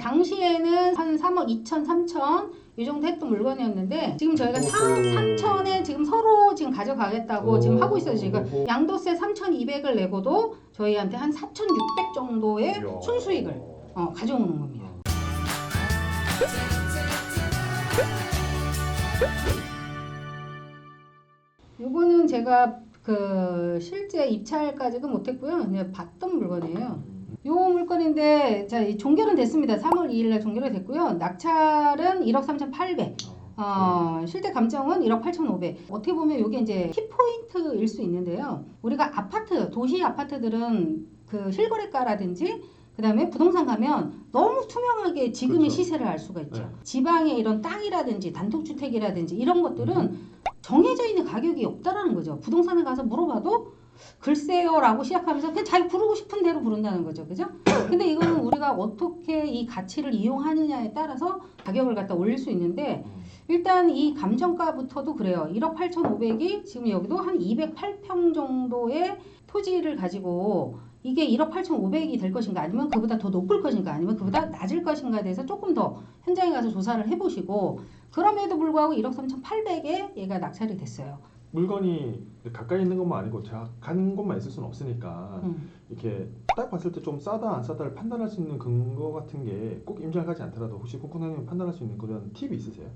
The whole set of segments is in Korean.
당시에는 한 3억 2천, 3천 이 정도 했던 물건이었는데 지금 저희가 3, 3천에 지금 서로 지금 가져가겠다고 오. 지금 하고 있어요 지금 오. 양도세 3,200을 내고도 저희한테 한 4,600 정도의 이야. 순수익을 어, 가져오는 겁니다. 요거는 제가 그 실제 입찰까지는 못했고요. 그냥 봤던 물건이에요. 요 물건인데 자 이 종결은 됐습니다. 3월 2일 날 종결이 됐고요. 낙찰은 1억 3,800. 어, 실제 감정은 1억 8,500. 어떻게 보면 이게 이제 키포인트일 수 있는데요. 우리가 아파트, 도시 아파트들은 그 실거래가라든지 그다음에 부동산 가면 너무 투명하게 지금의 그렇죠. 시세를 알 수가 있죠. 네. 지방의 이런 땅이라든지 단독주택이라든지 이런 것들은 정해져 있는 가격이 없다라는 거죠. 부동산에 가서 물어봐도 글쎄요라고 시작하면서 그냥 자기 부르고 싶은 대로 부른다는 거죠. 그죠? 근데 이거는 우리가 어떻게 이 가치를 이용하느냐에 따라서 가격을 갖다 올릴 수 있는데 일단 이 감정가부터도 그래요. 1억 8,500이 지금 여기도 한 208평 정도의 토지를 가지고 이게 1억 8,500이 될 것인가 아니면 그보다 더 높을 것인가 아니면 그보다 낮을 것인가에 대해서 조금 더 현장에 가서 조사를 해보시고 그럼에도 불구하고 1억 3,800에 얘가 낙찰이 됐어요. 물건이 가까이 있는 것만 아니고 제가 간 곳만 있을 수는 없으니까 음. 이렇게 딱 봤을 때 좀 싸다 안 싸다를 판단할 수 있는 근거 같은 게 꼭 임장 가지 않더라도 혹시 콩콩나님 판단할 수 있는 그런 팁이 있으세요?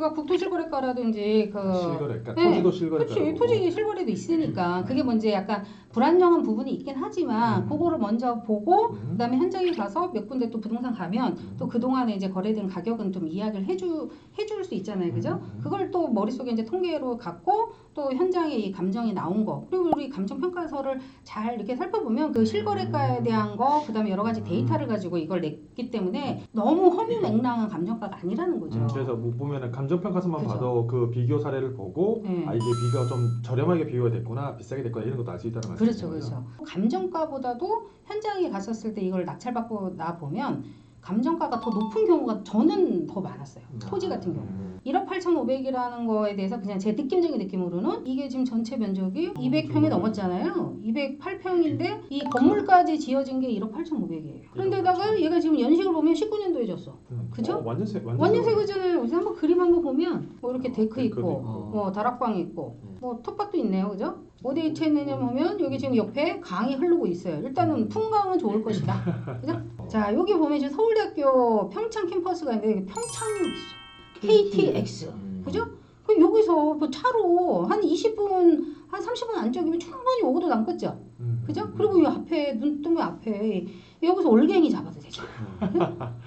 우리가 국토실거래가라든지 그 실거래가 네, 토지도 실거래가 그렇지 토지 실거래도 있으니까 그게 먼저 약간 불안정한 부분이 있긴 하지만 음. 그거를 먼저 보고 음. 그다음에 현장에 가서 몇 군데 또 부동산 가면 음. 또 그 동안에 이제 거래된 가격은 좀 이야기를 해주 해줄 수 있잖아요 그죠 음. 그걸 또 머릿 속에 이제 통계로 갖고 또 현장에 이 감정이 나온 거 그리고 우리 감정 평가서를 잘 이렇게 살펴보면 그 실거래가에 대한 거 그다음에 여러 가지 데이터를 가지고 이걸 냈기 때문에 너무 허무맹랑한 감정가가 아니라는 거죠 음, 그래서 뭐 보면은 감정 평가서만 그죠. 봐도 그 비교 사례를 보고 네. 아 이게 비교가 좀 저렴하게 비교가 됐구나 비싸게 됐구나 이런 것도 알 수 있다는 말씀이죠. 그렇죠, 그렇죠. 감정가보다도 현장에 갔었을 때 이걸 낙찰받고 나 보면 감정가가 더 높은 경우가 저는 더 많았어요. 토지 같은 경우. 1억 8,500이라는 거에 대해서 그냥 제 느낌적인 느낌으로는 이게 지금 전체 면적이 200평이 넘었잖아요. 208평인데 이 건물까지 지어진 게 1억 8,500이에요. 그런데다가 얘가 지금 연식을 보면 19년도에 졌어. 음. 그죠? 어, 완전 새 완전, 완전 새 새거잖아요. 그래서 한번 그림 한번 보면 뭐 이렇게 데크 데크도 있고, 있고. 뭐 다락방 있고, 음. 뭐 텃밭도 있네요, 그죠? 어디 위치해 있느냐 보면 여기 지금 옆에 강이 흐르고 있어요. 일단은 풍광은 좋을 것이다, 그죠? 자 여기 보면 지금 서울대학교 평창 캠퍼스가 있는데 평창역이죠. KTX, 음. 그죠? 그럼 여기서 뭐 차로 한 20분, 한 30분 안쪽이면 충분히 오고도 남겠죠, 음. 그죠? 음. 그리고 이 앞에 눈 뜨면 앞에 여기서 올갱이 잡아도 되죠.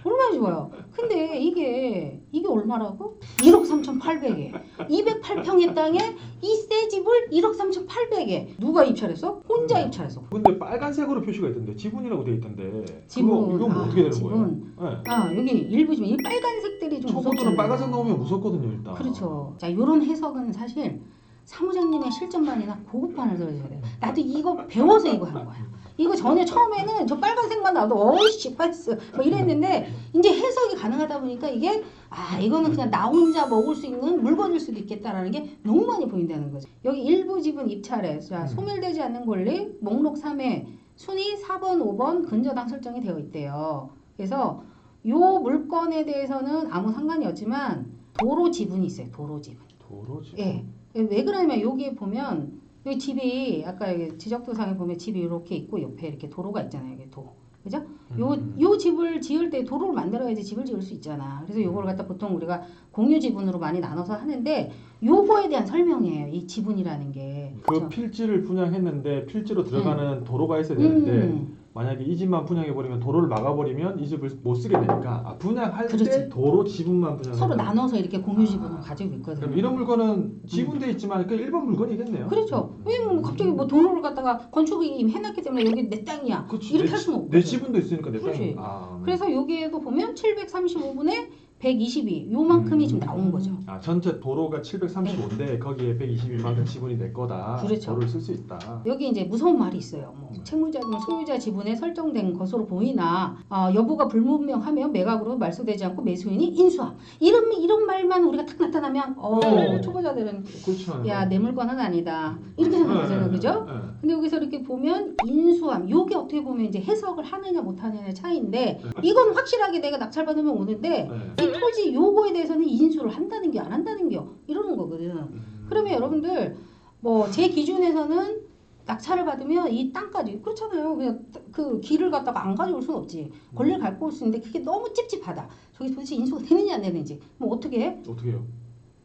얼마나 좋아요. 근데 이게 이게 얼마라고? 1억 3,800에 208평의 땅에 이 새 집을 1억 3,800에 누가 입찰했어? 혼자 음. 입찰했어. 근데 빨간색으로 표시가 있던데 지분이라고 돼 있던데 지분. 이건 뭐 아, 어떻게 되는 지분. 거예요? 네. 아 여기 일부 지금 이 빨간색들이 좀 초보들은 무섭잖아요. 빨간색 나오면 무섭거든요 일단. 그렇죠. 자 이런 해석은 사실 사무장님의 실전반이나 고급반을 들어줘야 돼요. 나도 이거 배워서 이거 한 거야. 이거 전에 처음에는 저 빨간색만 나도 어이씨 파이스 뭐 이랬는데 이제 해석이 가능하다 보니까 이게 아 이거는 그냥 나 혼자 먹을 수 있는 물건일 수도 있겠다라는 게 너무 많이 보인다는 거죠. 여기 일부 지분 입찰에 자 음. 소멸되지 않는 권리 목록 3에 순위 4번 5번 근저당 설정이 되어 있대요. 그래서 요 물건에 대해서는 아무 상관이 없지만 도로 지분이 있어요. 도로 지분. 도로지. 예. 왜 그러냐면 여기 보면 여기 집이 아까 지적도상에 보면 집이 이렇게 있고 옆에 이렇게 도로가 있잖아요. 여기 도. 그죠? 요, 음. 요 집을 지을 때 도로를 만들어야지 집을 지을 수 있잖아. 그래서 요걸 갖다 보통 우리가 공유 지분으로 많이 나눠서 하는데 요거에 대한 설명이에요. 이 지분이라는 게. 그 그렇죠? 필지를 분양했는데 필지로 들어가는 도로가 있어야 되는데 음. 만약에 이 집만 분양해 버리면 도로를 막아버리면 이 집을 못 쓰게 되니까 아, 분양할 때 그렇지. 도로 지분만 분양. 서로 나눠서 이렇게 공유 지분을 아. 가지고 있거든요. 그럼 이런 물건은 지분돼 있지만 그 일반 물건이겠네요. 그렇죠. 왜냐면 뭐 갑자기 뭐 도로를 갖다가 건축이 해놨기 때문에 여기 내 땅이야. 그치. 이렇게 내, 할 수는 지- 없거든. 내 지분도 있으니까 내 그렇지. 땅이. 아, 그래서 여기에도 보면 735분의 122 요만큼이 지금 나온 거죠. 아 전체 도로가 735인데 거기에 122만큼 지분이 내 거다. 그렇죠. 도로를 쓸 수 있다. 여기 이제 무서운 말이 있어요. 뭐 음. 채무자금 소유자 지분에 설정된 것으로 보이나 어, 여부가 불분명하면 매각으로 말소되지 않고 매수인이 인수함. 이런 이런 말만 우리가 딱 나타나면 어 네. 초보자들은 그렇죠. 야 내 물건은 아니다 이렇게 생각하잖아요, 그죠? 네. 근데 여기서 이렇게 보면 인수함 요게 어떻게 보면 이제 해석을 하느냐 못하느냐의 차이인데 네. 이건 확실하게 내가 낙찰 받으면 오는데 네. 이 토지 요거에 대해서는 인수를 한다는 게 안 한다는 게 이러는 거거든. 음. 그러면 여러분들 뭐 제 기준에서는 낙찰을 받으면 이 땅까지 그렇잖아요. 그냥 그 길을 갖다가 안 가져올 수는 없지. 권리를 갖고 올 수 있는데 그게 너무 찝찝하다. 저기 도대체 인수가 되느냐 안 되는지. 뭐 어떻게 해? 어떻게 해요?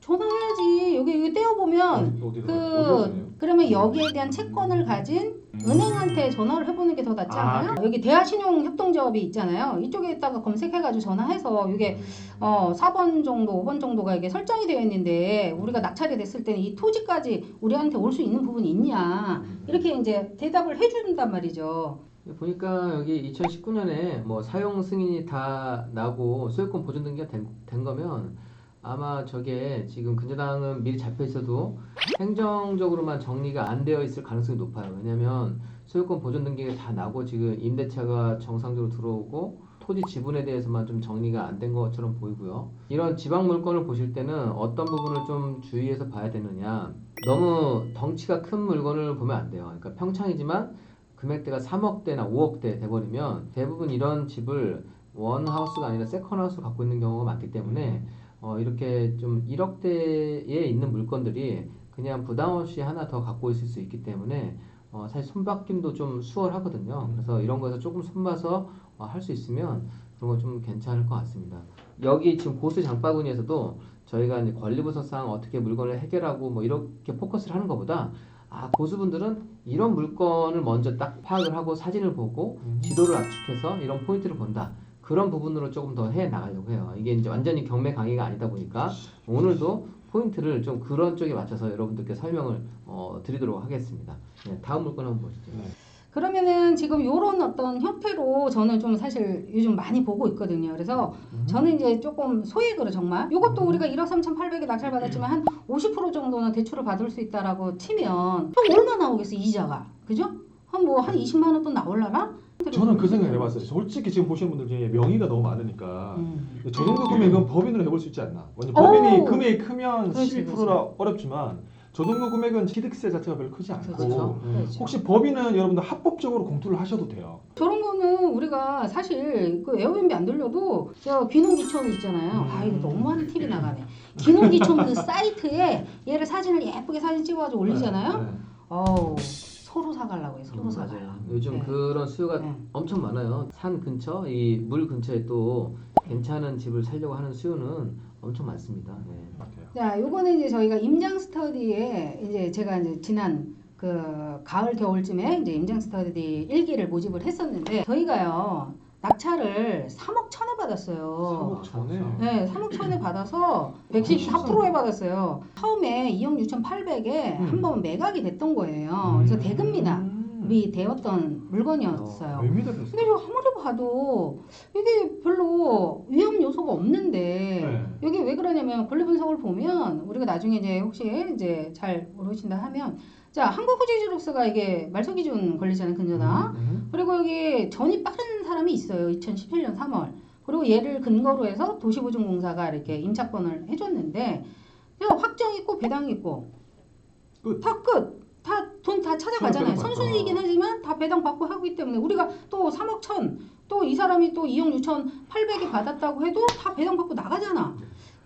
전화해야지. 여기 여기 떼어 보면 어디, 어디로 그 어디로? 그러면 여기에 대한 채권을 가진 은행한테 전화를 해보는 게 더 낫지 아, 않아요? 여기 대하신용협동조합이 있잖아요. 이쪽에다가 검색해가지고 전화해서 이게 어 4번 정도, 5번 정도가 이게 설정이 되어 있는데 우리가 낙찰이 됐을 때는 이 토지까지 우리한테 올 수 있는 부분이 있냐 이렇게 이제 대답을 해준단 말이죠. 보니까 여기 2019년에 뭐 사용 승인이 다 나고 소유권 보존 등기가 된, 된 거면 아마 저게 지금 근저당은 미리 잡혀 있어도 행정적으로만 정리가 안 되어 있을 가능성이 높아요. 왜냐면 소유권 보존 등기가 다 나고 지금 임대차가 정상적으로 들어오고 토지 지분에 대해서만 좀 정리가 안 된 것처럼 보이고요. 이런 지방 물건을 보실 때는 어떤 부분을 좀 주의해서 봐야 되느냐. 너무 덩치가 큰 물건을 보면 안 돼요. 그러니까 평창이지만 금액대가 3억대나 5억대 돼버리면 대부분 이런 집을 원 하우스가 아니라 세컨 하우스로 갖고 있는 경우가 많기 때문에 어, 이렇게 좀 1억대에 있는 물건들이 그냥 부담 없이 하나 더 갖고 있을 수 있기 때문에 어, 사실 손바뀜도 좀 수월하거든요. 그래서 이런 거에서 조금 손봐서 어, 할 수 있으면 그런 거 좀 괜찮을 것 같습니다. 여기 지금 보수 장바구니에서도 저희가 이제 권리부서상 어떻게 물건을 해결하고 뭐 이렇게 포커스를 하는 것보다 아 고수분들은 이런 물건을 먼저 딱 파악을 하고 사진을 보고 음. 지도를 압축해서 이런 포인트를 본다. 그런 부분으로 조금 더 해 나가려고 해요. 이게 이제 완전히 경매 강의가 아니다 보니까 오늘도 포인트를 좀 그런 쪽에 맞춰서 여러분들께 설명을 어, 드리도록 하겠습니다. 네, 다음 물건 한번 보시죠. 그러면은 지금 요런 어떤 형태로 저는 좀 사실 요즘 많이 보고 있거든요. 그래서 음. 저는 이제 조금 소액으로 정말 이것도 우리가 1억 3,800에 낙찰 받았지만 한 50% 정도는 대출을 받을 수 있다라고 치면 또 얼마 나오겠어 이자가 그죠? 한 뭐한 20만 원 또 나올라나? 저는 그 생각 해봤어요. 솔직히 지금 보시는 분들 중에 명의가 너무 많으니까 음. 저 정도 금액은 법인으로 해볼 수 있지 않나? 완전 법인이 오! 금액이 크면 그렇지, 12%라 어렵지만 저 정도 금액은 취득세 자체가 별로 크지 않고 그렇죠. 음. 그렇죠. 혹시 법인은 여러분들 합법적으로 공투를 하셔도 돼요. 저런 거는 우리가 사실 그 에어비앤비 안 돌려도 저 귀농귀촌 있잖아요. 음. 아 이거 너무 많은 팁이 나가네. 귀농귀촌 그 사이트에 얘를 사진을 예쁘게 사진 찍어가지고 올리잖아요. 네, 네. 어우 서로 사가려고 해 서로 음, 사가. 맞아요. 요즘 네. 그런 수요가 네. 엄청 많아요. 산 근처, 이 물 근처에 또 괜찮은 집을 살려고 하는 수요는 엄청 많습니다. 네. 맞아요. 자, 요거는 이제 저희가 임장 스터디에 이제 제가 이제 지난 그 가을 겨울쯤에 이제 임장 스터디 일기를 모집을 했었는데 저희가요 낙찰을 3억 천에 받았어요. 3억 전에 네, 3억 천에 받아서 114%에 받았어요. 처음에 2억 6,800에 음. 한번 매각이 됐던 거예요. 그래서 대금 미납이 음. 되었던 물건이었어요. 됐어요? 근데 저 아무리 봐도 이게 별로 위험 요소가 없는데 네. 여기 왜 그러냐면 권리 분석을 보면 우리가 나중에 이제 혹시 이제 잘 모르신다 하면 자 한국후지주룩스가 이게 말소 기준 권리자는 근저당 음, 그리고 여기 전이 빠른 사람이 있어요 2017년 3월 그리고 얘를 근거로 해서 도시보증공사가 이렇게 임차권을 해줬는데 야 확정 있고 배당 있고 끝. 다 끝. 다 돈 다 찾아가잖아요. 선순위이긴 하지만 다 배당 받고 하기 때문에 우리가 또 3억 천, 또 이 사람이 또 2억 6천 8백이 받았다고 해도 다 배당 받고 나가잖아.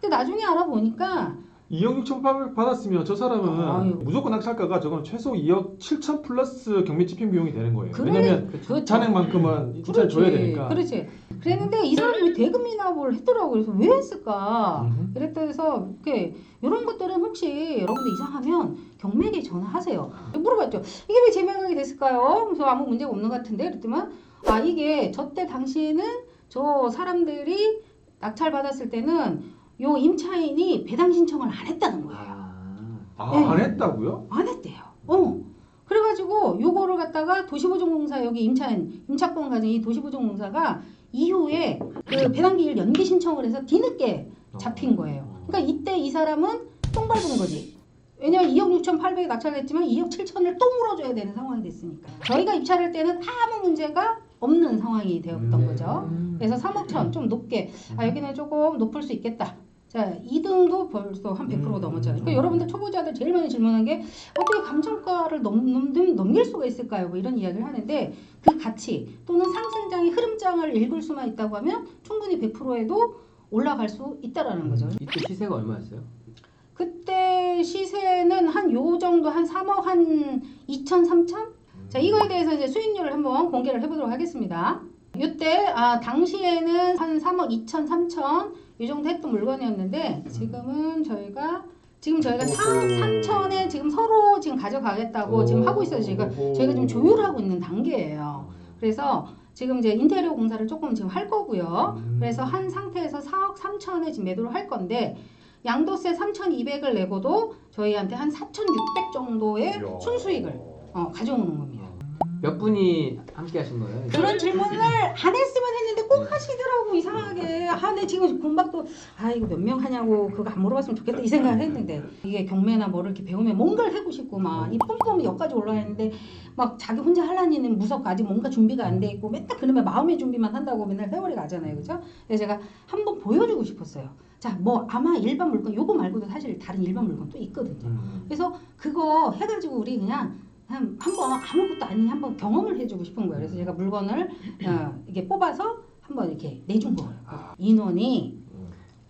근데 나중에 알아보니까 2억 6천 받았으면 저 사람은 아유. 무조건 낙찰가가 저건 최소 2억 7천 플러스 경매 집행 비용이 되는 거예요. 그래. 왜냐면 그렇죠. 잔액만큼은 진짜 줘야 되니까. 그렇지. 그랬는데 이 사람이 왜 대금 미납을 했더라고. 그래서 왜 했을까? 음. 이렇게 이런 것들은 혹시 여러분들 이상하면 경매에 전화하세요. 물어봤죠. 이게 왜 재매각이 됐을까요? 그래서 아무 문제가 없는 것 같은데 그랬더만 아 이게 저때 당시에는 저 사람들이 낙찰 받았을 때는 요 임차인이 배당 신청을 안 했다는 거예요. 아, 아, 안 했다고요? 안 했대요. 어. 그래가지고 요거를 갖다가 도시보증공사 여기 임차인 임차권 가진 이 도시보증공사가 이후에 그 배당기일 연기 신청을 해서 뒤늦게 잡힌 거예요. 그러니까 이때 이 사람은 똥 밟은 거지. 왜냐면 2억 6,800에 낙찰했지만 2억 7천을 또 물어줘야 되는 상황이 됐으니까. 저희가 입찰할 때는 아무 문제가 없는 상황이 되었던 음. 거죠. 그래서 3억 천 좀 높게 아 여기는 조금 높을 수 있겠다. 자 2등도 벌써 한 100% 음. 넘었죠. 그러니까 여러분들 초보자들 제일 많이 질문한 게 어떻게 감정가를 넘, 넘, 넘길 수가 있을까요? 뭐 이런 이야기를 하는데 그 가치 또는 상승장의 흐름장을 읽을 수만 있다고 하면 충분히 100%에도 올라갈 수 있다라는 거죠. 이때 시세가 얼마였어요? 그때 시세는 한 요 정도 한 3억 한 2천 3천? 자 이거에 대해서 이제 수익률을 한번 공개를 해보도록 하겠습니다. 이때 아 당시에는 한 3억 2천 3천 이 정도 했던 물건이었는데 지금은 저희가 지금 저희가 4억 3천에 지금 서로 지금 가져가겠다고 지금 하고 있어요. 저희가 저희가 지금 조율하고 있는 단계예요. 그래서 지금 이제 인테리어 공사를 조금 지금 할 거고요. 음. 그래서 한 상태에서 4억 3천에 지금 매도를 할 건데 양도세 3,200을 내고도 저희한테 한 4,600 정도의 이야. 순수익을 어, 가져오는 겁니다. 몇 분이 함께 하신 거예요? 그런 질문을 안 했으면 했는데 꼭 하시더라고 이상하게 아, 내 지금 공박도 아 이거 몇 명 하냐고 그거 안 물어봤으면 좋겠다 이 생각을 했는데 이게 경매나 뭐를 이렇게 배우면 뭔가를 해고 싶고 막이 폼폼이 여기까지 올라와 있는데 막 자기 혼자 하려는 일은 무섭고 아직 뭔가 준비가 안 돼 있고 맨날 그놈의 마음의 준비만 한다고 맨날 세월이 가잖아요 그죠? 그래서 제가 한번 보여주고 싶었어요 자 뭐 아마 일반 물건 요거 말고도 사실 다른 일반 물건 또 있거든요 음. 그래서 그거 해가지고 우리 그냥 한- 한번 아무것도 아닌 한번 경험을 해주고 싶은 거예요. 그래서 제가 물건을 어, 이게 뽑아서 한번 이렇게 내준 거예요. 아. 인원이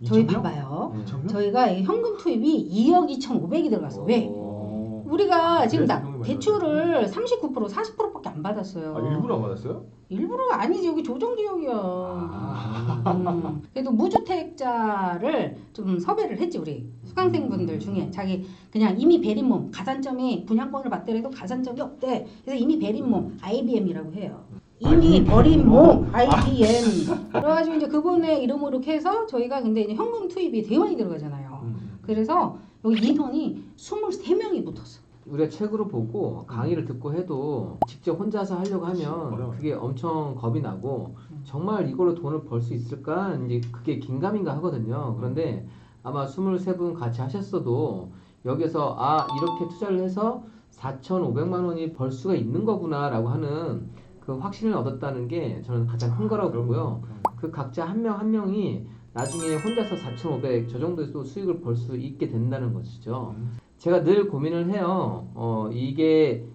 저희 2,000 명? 봐봐요. 네. 2,000 명? 저희가 이 현금 투입이 2억 2,500이 들어갔어. 왜? 어. 우리가 지금 네, 나, 현금이 대출을 39% 40%밖에 안 받았어요. 아 일부러 안 받았어요? 일부러가 아니지 여기 조정 지역이야. 아. 음, 그래도 무주택자를 좀 섭외를 했지 우리 수강생분들 중에 자기 그냥 이미 베린 몸 가산점이 분양권을 받더라도 가산점이 없대. 그래서 이미 베린 몸 IBM이라고 해요. 이미 버린 몸 IBM. 그래가지고 이제 그분의 이름으로 해서 저희가 근데 이제 현금 투입이 되게 많이 들어가잖아요. 음. 그래서 여기 인원이 23명이 붙었어. 우리가 책으로 보고 강의를 듣고 해도 직접 혼자서 하려고 하면. 그게 엄청 겁이 나고 정말 이걸로 돈을 벌 수 있을까 이제 그게 긴가민가 하거든요. 그런데 아마 23분 같이 하셨어도 여기서 아 이렇게 투자를 해서 4,500만 원이 벌 수가 있는 거구나라고 하는 그 확신을 얻었다는 게 저는 가장 큰 거라고 보고요. 그 각자 한 명 한 명이 나중에 혼자서 4,500 저 정도의 또 수익을 벌 수 있게 된다는 것이죠. 음. 제가 늘 고민을 해요. 어, 이게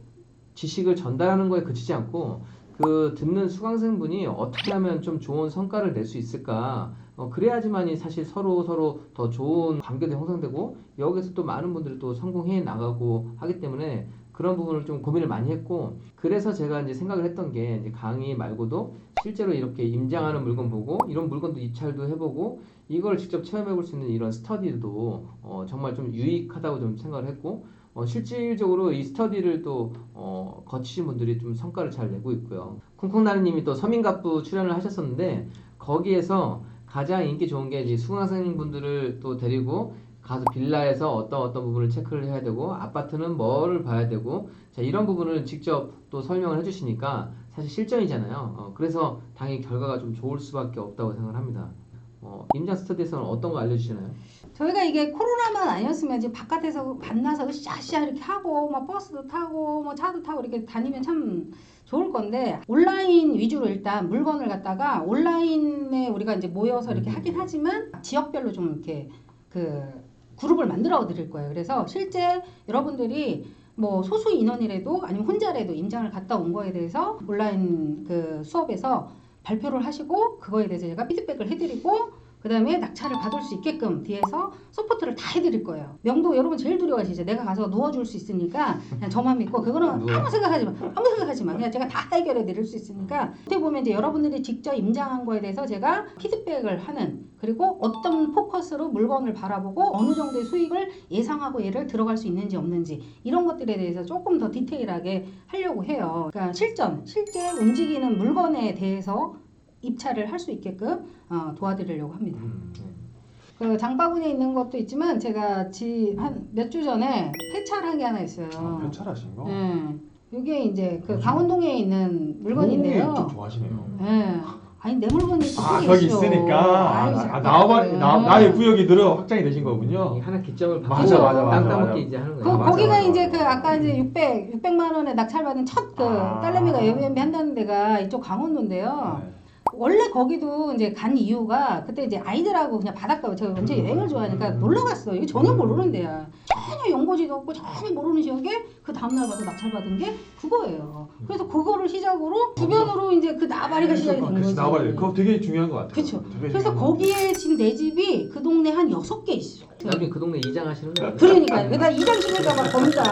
지식을 전달하는 거에 그치지 않고 그 듣는 수강생분이 어떻게 하면 좀 좋은 성과를 낼 수 있을까? 어, 그래야지만이 사실 서로 서로 더 좋은 관계도 형성되고 여기서 또 많은 분들이 또 성공해 나가고 하기 때문에 그런 부분을 좀 고민을 많이 했고 그래서 제가 이제 생각을 했던 게 이제 강의 말고도 실제로 이렇게 임장하는 물건 보고 이런 물건도 입찰도 해보고 이걸 직접 체험해 볼 수 있는 이런 스터디도 어, 정말 좀 유익하다고 좀 생각을 했고 어, 실질적으로 이 스터디를 또 어, 거치신 분들이 좀 성과를 잘 내고 있고요. 쿵쿵나리님이 또 서민갑부 출연을 하셨었는데 거기에서 가장 인기 좋은 게 이제 수강생분들을 또 데리고 가서 빌라에서 어떤 어떤 부분을 체크를 해야 되고 아파트는 뭐를 봐야 되고 자 이런 부분을 직접 또 설명을 해주시니까 사실 실전이잖아요. 어, 그래서 당연히 결과가 좀 좋을 수밖에 없다고 생각을 합니다. 어, 임장 스터디에서는 어떤 거 알려주시나요? 저희가 이게 코로나만 아니었으면 지금 바깥에서 만나서 으쌰으쌰 이렇게 하고 막 버스도 타고 뭐 차도 타고 이렇게 다니면 참 좋을 건데 온라인 위주로 일단 물건을 갖다가 온라인에 우리가 이제 모여서 이렇게 하긴 하지만 지역별로 좀 이렇게 그 그룹을 만들어 드릴 거예요. 그래서 실제 여러분들이 뭐 소수 인원이라도 아니면 혼자라도 임장을 갔다 온 거에 대해서 온라인 그 수업에서 발표를 하시고 그거에 대해서 제가 피드백을 해드리고 그 다음에 낙찰을 받을 수 있게끔 뒤에서 서포트를 다 해드릴 거예요. 명도 여러분 제일 두려워하시죠. 내가 가서 누워줄 수 있으니까 그냥 저만 믿고 그거는. 아무 생각하지 마. 아무 생각하지 마. 그냥 제가 다 해결해 드릴 수 있으니까 어떻게 보면 이제 여러분들이 직접 임장한 거에 대해서 제가 피드백을 하는 그리고 어떤 포커스로 물건을 바라보고 어느 정도의 수익을 예상하고 얘를 들어갈 수 있는지 없는지 이런 것들에 대해서 조금 더 디테일하게 하려고 해요. 그러니까 실전, 실제 움직이는 물건에 대해서 입찰을 할 수 있게끔 어, 도와드리려고 합니다. 음. 그 장바구니에 있는 것도 있지만 제가 지 한 몇 주 전에 폐차한 게 하나 있어요. 아, 편찰하신 거? 네. 이게 이제 그 강원동에 있는 물건인데요. 좀 좋아하시네요. 음. 네. 아니 내 물건이 아 거기 있어. 있으니까 아유, 아, 자꾸 나와 그래. 나, 나의 구역이 늘어 확장이 되신 거군요. 이 하나 기점을 맞아, 맞아, 맞아, 땅 따먹기 맞아. 이제 하는 그 거예요. 맞아, 거기가 맞아, 이제 맞아. 그 아까 이제 600 600만 원에 낙찰받은 첫 그 아. 딸내미가 에어비앤비 한다는 데가 이쪽 강원도인데요. 네. 원래 거기도 이제 간 이유가 그때 이제 아이들하고 그냥 바닷가 제가 엄청 음. 여행을 좋아하니까 음. 놀러 갔어. 이거 전혀 모르는 데야. 전혀 연고지도 없고 전혀 모르는 지역에 그 다음날 가서 낙찰 받은 게 그거예요. 그래서 그거를 시작으로 주변으로 이제 그 나발이가 시작이 된 거지. 나발이. 그거 되게 중요한 것 같아요. 그쵸. 되게 그래서 거기에 지금 내 집이 그 동네 한 여섯 개 있어. 나중에 그 동네 이장하시는 거예요. 그러니까요. 나 이장 시킬까봐 겁니다.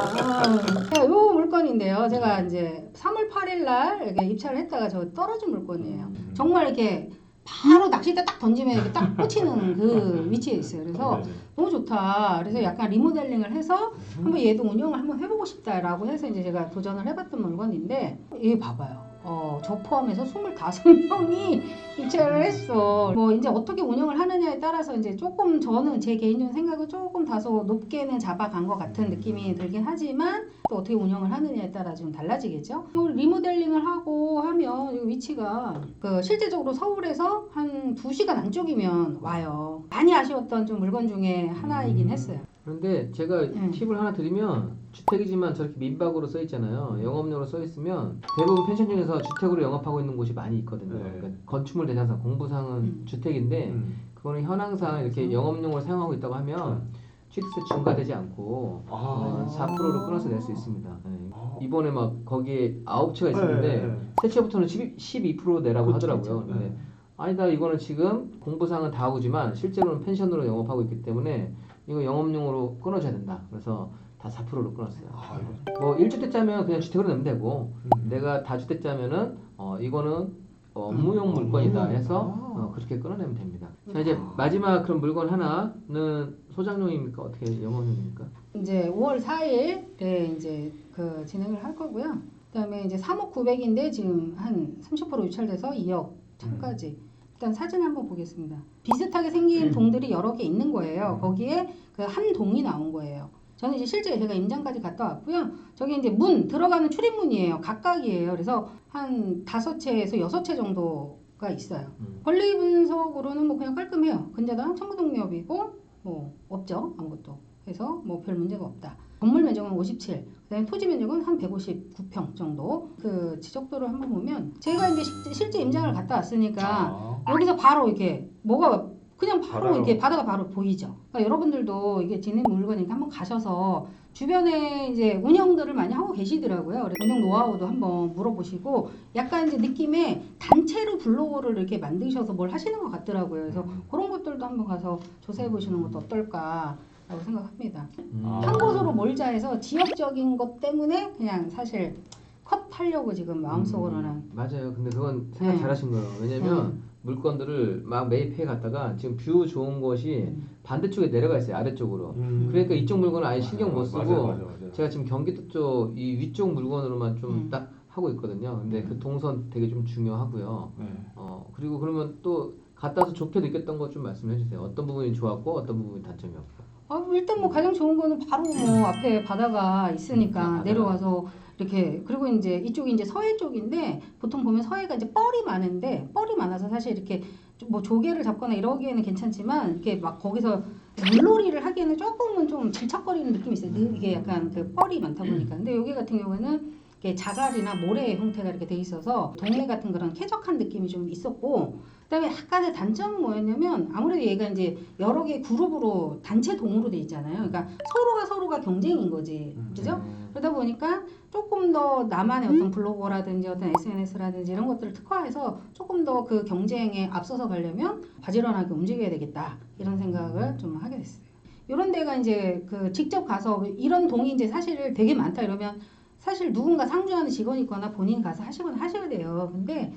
어. 요 물건인데요. 제가 이제 3월 8일 날 이렇게 입찰을 했다가 저 떨어진 물건이에요. 음. 정말 이렇게 바로 낚싯대 딱 던지면 이렇게 딱 꽂히는 그 위치에 있어요. 그래서 네, 네. 너무 좋다. 그래서 약간 리모델링을 해서 한번 얘도 운영을 한번 해보고 싶다라고 해서 이제 제가 도전을 해봤던 물건인데 이게 봐봐요. 어, 저 포함해서 25명이 입찰을 했어. 뭐 이제 어떻게 운영을 하느냐에 따라서 이제 조금 저는 제 개인적인 생각은 조금 다소 높게는 잡아간 것 같은 느낌이 들긴 하지만 또 어떻게 운영을 하느냐에 따라 좀 달라지겠죠. 뭐 리모델링을 하고 하면 이 위치가 그 실제적으로 서울에서 한 2시간 안쪽이면 와요. 많이 아쉬웠던 좀 물건 중에 하나이긴 음. 했어요. 그런데 제가 음. 팁을 하나 드리면 주택이지만 저렇게 민박으로 써 있잖아요. 영업용으로 써 있으면 대부분 펜션 중에서 주택으로 영업하고 있는 곳이 많이 있거든요. 네. 그러니까 건축물 대장상 공부상은 음. 주택인데 음. 그거는 현황상 이렇게 영업용으로 사용하고 있다고 하면 취득세 중과되지 않고 아. 어, 4%로 끊어서 낼 수 있습니다. 네. 아. 이번에 막 거기에 아홉 채가 있었는데 네, 네. 세 채부터는 12, 12% 내라고 그렇죠, 하더라고요. 그렇죠. 근데 아니다 이거는 지금 공부상은 다 하고지만 실제로는 펜션으로 영업하고 있기 때문에 이거 영업용으로 끊어줘야 된다. 그래서 다 4%로 끊었어요. 아. 뭐 1주택자면 그냥 주택으로 내면 되고 음. 내가 다주택자면은 어 이거는 업무용 물건이다 업무용. 해서 아. 어, 그렇게 끊어내면 됩니다. 자 이제 마지막 그런 물건 하나는 소장용입니까 어떻게 영업용입니까? 이제 5월 4일에 이제 그 진행을 할 거고요. 그다음에 이제 3억 900인데 지금 한 30% 유찰돼서 2억 천까지. 일단 사진 한번 보겠습니다. 비슷하게 생긴 동들이 여러 개 있는 거예요. 거기에 그 한 동이 나온 거예요. 저는 이제 실제 제가 임장까지 갔다 왔고요. 저기 이제 문 들어가는 출입문이에요. 각각이에요. 그래서 한 다섯 채에서 여섯 채 정도가 있어요. 음. 권리 분석으로는 뭐 그냥 깔끔해요. 근저당 청구등록이고 뭐 없죠 아무것도. 그래서 뭐 별 문제가 없다. 건물 면적은 57. 그다음에 토지 면적은 한 159평 정도. 그 지적도를 한번 보면 제가 이제 시- 실제 임장을 갔다 왔으니까 아. 여기서 바로 이렇게 뭐가 그냥 바로 바다로. 이렇게 바다가 바로 보이죠. 그러니까 여러분들도 이게 진행 물건이니까 한번 가셔서 주변에 이제 운영들을 많이 하고 계시더라고요. 운영 노하우도 한번 물어보시고 약간 이제 느낌에 단체로 블로그를 이렇게 만드셔서 뭘 하시는 것 같더라고요. 그래서 음. 그런 것들도 한번 가서 조사해 보시는 것도 어떨까 라고 생각합니다. 음. 아. 한 곳으로 몰자 해서 지역적인 것 때문에 그냥 사실 컷 하려고 지금 마음속으로는 음, 맞아요. 근데 그건 생각 네. 잘하신 거예요. 왜냐면 물건들을 막 매입해 갔다가 지금 뷰 좋은 곳이 음. 반대쪽에 내려가 있어요. 아래쪽으로. 음. 그러니까 이쪽 물건은 아예 신경 못 쓰고 맞아요, 맞아요, 맞아요. 제가 지금 경기도 쪽 이 위쪽 물건으로만 좀 음. 딱 하고 있거든요. 근데 그 동선 되게 좀 중요하고요. 네. 어 그리고 그러면 또 갔다 와서 좋게 느꼈던 것 좀 말씀해 주세요. 어떤 부분이 좋았고 어떤 부분이 단점이었고. 아, 일단 뭐 가장 좋은 거는 바로 뭐 앞에 바다가 있으니까 음. 내려와서 이렇게 그리고 이제 이쪽이 이제 서해 쪽인데 보통 보면 서해가 이제 뻘이 많은데 뻘이 많아서 사실 이렇게 좀뭐 조개를 잡거나 이러기에는 괜찮지만 이렇게 막 거기서 물놀이를 하기에는 조금은 좀 질척거리는 느낌이 있어요. 늘 이게 약간 그 뻘이 많다 보니까. 근데 여기 같은 경우에는 이게 자갈이나 모래 형태가 이렇게 돼 있어서 동해 같은 그런 쾌적한 느낌이 좀 있었고 그다음에 약간의 단점은 뭐였냐면 아무래도 얘가 이제 여러 개 그룹으로 단체 동으로 돼 있잖아요. 그러니까 서로가 서로가 경쟁인 거지, 음. 그죠? 그러다 보니까 조금 더 나만의 어떤 블로거라든지 어떤 SNS라든지 이런 것들을 특화해서 조금 더 그 경쟁에 앞서서 가려면 바지런하게 움직여야 되겠다 이런 생각을 좀 하게 됐어요. 이런 데가 이제 그 직접 가서 이런 동이 이제 사실 되게 많다 이러면 사실 누군가 상주하는 직원이 있거나 본인 가서 하시거나 하셔야 돼요. 근데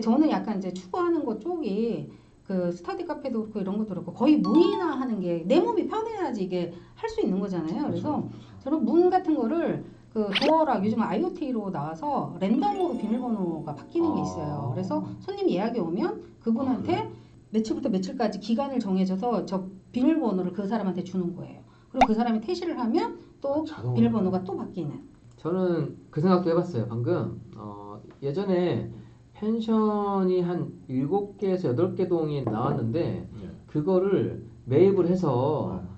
저는 약간 이제 추구하는 것 쪽이 그 스터디 카페도 그렇고 이런 것도 그렇고 거의 무인화하는 게 내 몸이 편해야지 이게 할 수 있는 거잖아요. 그래서 저는 문 같은 거를 그 도어락 요즘 IoT로 나와서 랜덤으로 비밀번호가 바뀌는 게 있어요. 아. 그래서 손님 예약이 오면 그분한테 며칠부터 며칠까지 기간을 정해져서 저 비밀번호를 그 사람한테 주는 거예요. 그리고 그 사람이 퇴실을 하면 또 자동으로. 비밀번호가 또 바뀌는. 저는 그 생각도 해봤어요. 방금 어, 예전에 펜션이 한 7개에서 8개 동이 나왔는데 예. 그거를 매입을 해서 어.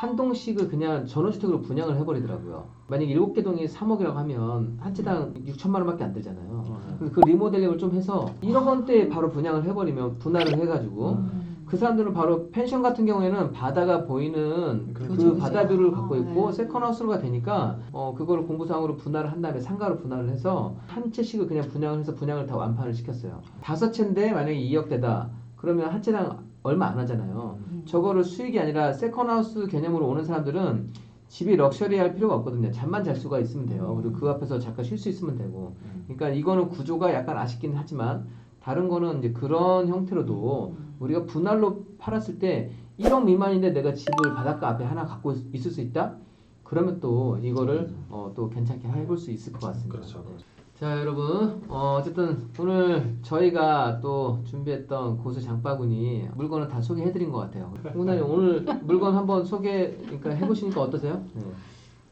한 동씩을 그냥 전원주택으로 분양을 해버리더라고요. 만약에 7개 동이 3억이라고 하면 한 채당 6천만 원밖에 안 들잖아요. 어. 근데 그 리모델링을 좀 해서 1억 원대에 바로 분양을 해버리면 분할을 해가지고 음. 그 사람들은 바로 펜션 같은 경우에는 바다가 보이는 그 그렇죠, 그렇죠. 바다 뷰를 갖고 아, 있고 네. 세컨하우스가 되니까 어 그거를 공부상으로 분할을 한 다음에 상가로 분할을 해서 한 채씩을 그냥 분양을 해서 분양을 다 완판을 시켰어요. 다섯 채인데 만약에 2억 대다 그러면 한 채당 얼마 안 하잖아요. 음. 저거를 수익이 아니라 세컨하우스 개념으로 오는 사람들은 집이 럭셔리할 필요가 없거든요. 잠만 잘 수가 있으면 돼요. 그리고 그 앞에서 잠깐 쉴 수 있으면 되고. 음. 그러니까 이거는 구조가 약간 아쉽긴 하지만 다른 거는 이제 그런 형태로도 음. 우리가 분할로 팔았을 때 1억 미만인데 내가 집을 바닷가 앞에 하나 갖고 있- 있을 수 있다? 그러면 또 이거를 어, 또 괜찮게 해볼 수 있을 것 같습니다. 그렇죠. 네. 자 여러분 어, 어쨌든 오늘 저희가 또 준비했던 고수 장바구니 물건을 다 소개해드린 것 같아요. 홍나님 오늘 물건 한번 소개 그러니까 해보시니까 어떠세요? 네.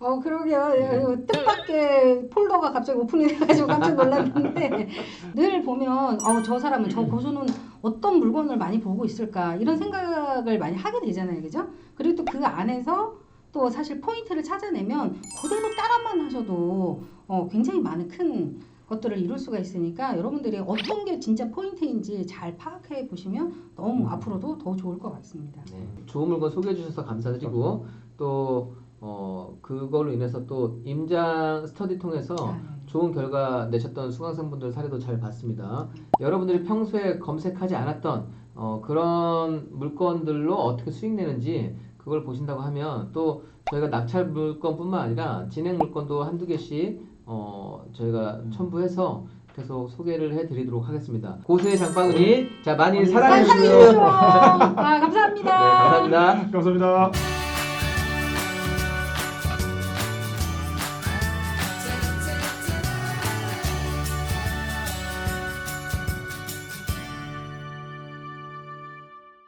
어 그러게요. 예, 뜻밖의 폴더가 갑자기 오픈이 돼가지고 깜짝 놀랐는데 늘 보면 어 저 사람은 저 고수는 어떤 물건을 많이 보고 있을까 이런 생각을 많이 하게 되잖아요, 그죠? 그리고 또 그 안에서 또 사실 포인트를 찾아내면 그대로 따라만 하셔도 어 굉장히 많은 큰 것들을 이룰 수가 있으니까 여러분들이 어떤 게 진짜 포인트인지 잘 파악해 보시면 너무 음. 앞으로도 더 좋을 것 같습니다. 네, 좋은 물건 소개해 주셔서 감사드리고 또 어, 그걸로 인해서 또 임장 스터디 통해서 아, 네. 좋은 결과 내셨던 수강생분들 사례도 잘 봤습니다. 여러분들이 평소에 검색하지 않았던 어, 그런 물건들로 어떻게 수익 내는지 그걸 보신다고 하면 또 저희가 낙찰 물건뿐만 아니라 진행 물건도 한두 개씩 어, 저희가 첨부해서 계속 소개를 해드리도록 하겠습니다. 고수의 장바구니 자 많이 사랑해 사랑해 주세요. 주십시오. 아, 감사합니다. 네, 감사합니다. 감사합니다.